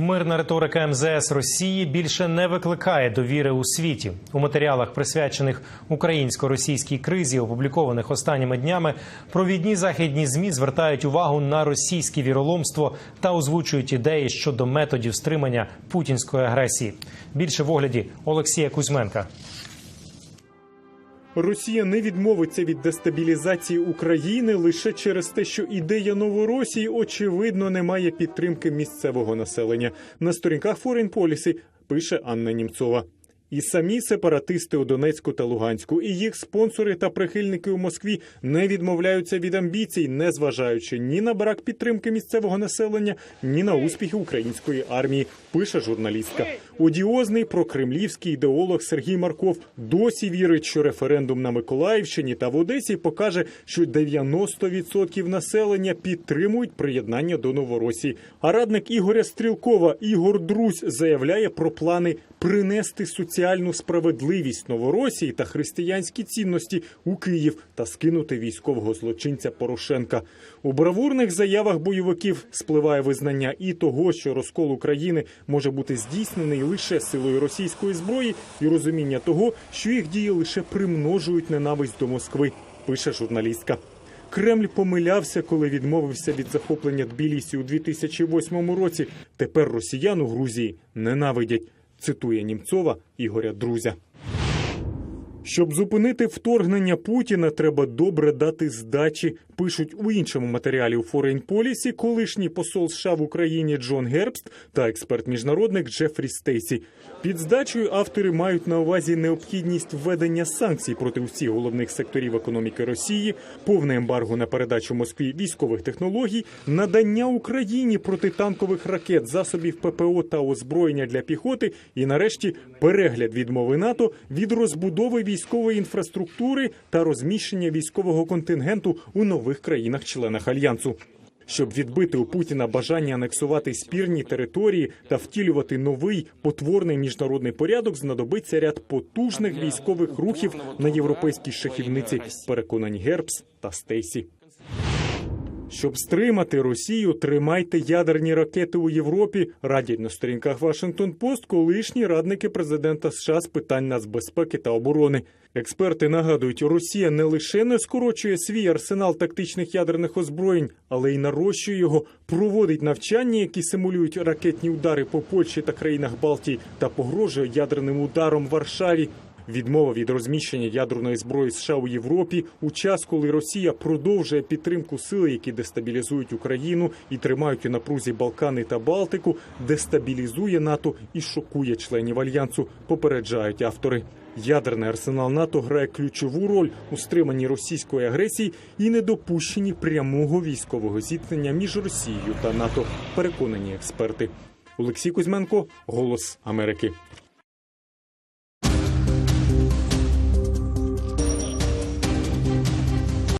Мирна риторика МЗС Росії більше не викликає довіри у світі. У матеріалах, присвячених українсько-російській кризі, опублікованих останніми днями, провідні західні змі звертають увагу на російське віроломство та озвучують ідеї щодо методів стримання путінської агресії. Більше в огляді Олексія Кузьменка. Росія не відмовиться від дестабілізації України лише через те, що ідея Новоросії очевидно не має підтримки місцевого населення. На сторінках Foreign Policy пише Анна Німцова. І самі сепаратисти у Донецьку та Луганську, і їх спонсори та прихильники у Москві не відмовляються від амбіцій, не зважаючи ні на брак підтримки місцевого населення, ні на успіхи української армії. Пише журналістка. Одіозний прокремлівський ідеолог Сергій Марков досі вірить, що референдум на Миколаївщині та в Одесі покаже, що 90% населення підтримують приєднання до Новоросії. А радник Ігоря Стрілкова Ігор Друзь заявляє про плани принести соціальну справедливість Новоросії та християнські цінності у Київ та скинути військового злочинця Порошенка. У бравурних заявах бойовиків спливає визнання і того, що розкол України може бути здійснений лише силою російської зброї, і розуміння того, що їх дії лише примножують ненависть до Москви. Пише журналістка. Кремль помилявся, коли відмовився від захоплення Тбілісі у 2008 році. Тепер росіян у Грузії ненавидять. Цитує Німцова Ігоря Друзя. Щоб зупинити вторгнення Путіна, треба добре дати здачі. Пишуть у іншому матеріалі у Foreign Policy колишній посол США в Україні Джон Гербст та експерт-міжнародник Джефрі Стейсі. Під здачею автори мають на увазі необхідність введення санкцій проти усіх головних секторів економіки Росії, повне ембарго на передачу Москві військових технологій, надання Україні протитанкових ракет, засобів ППО та озброєння для піхоти, і нарешті перегляд відмови НАТО від розбудови військової інфраструктури та розміщення військового контингенту у нових країнах-членах альянсу. Щоб відбити у Путіна бажання анексувати спірні території та втілювати новий потворний міжнародний порядок, знадобиться ряд потужних військових рухів на європейській шахівниці. Переконані Гербс та Стейсі. Щоб стримати Росію, тримайте ядерні ракети у Європі. Радять на сторінках Вашингтон Пост колишні радники президента США з питань нацбезпеки та оборони. Експерти нагадують, Росія не лише не скорочує свій арсенал тактичних ядерних озброєнь, але й нарощує його, проводить навчання, які симулюють ракетні удари по Польщі та країнах Балтії, та погрожує ядерним ударом Варшаві. Відмова від розміщення ядерної зброї США у Європі у час, коли Росія продовжує підтримку сил, які дестабілізують Україну і тримають у напрузі Балкани та Балтику, дестабілізує НАТО і шокує членів альянсу. Попереджають автори. Ядерний арсенал НАТО грає ключову роль у стриманні російської агресії і недопущенні прямого військового зіткнення між Росією та НАТО. Переконані експерти. Олексій Кузьменко, Голос Америки.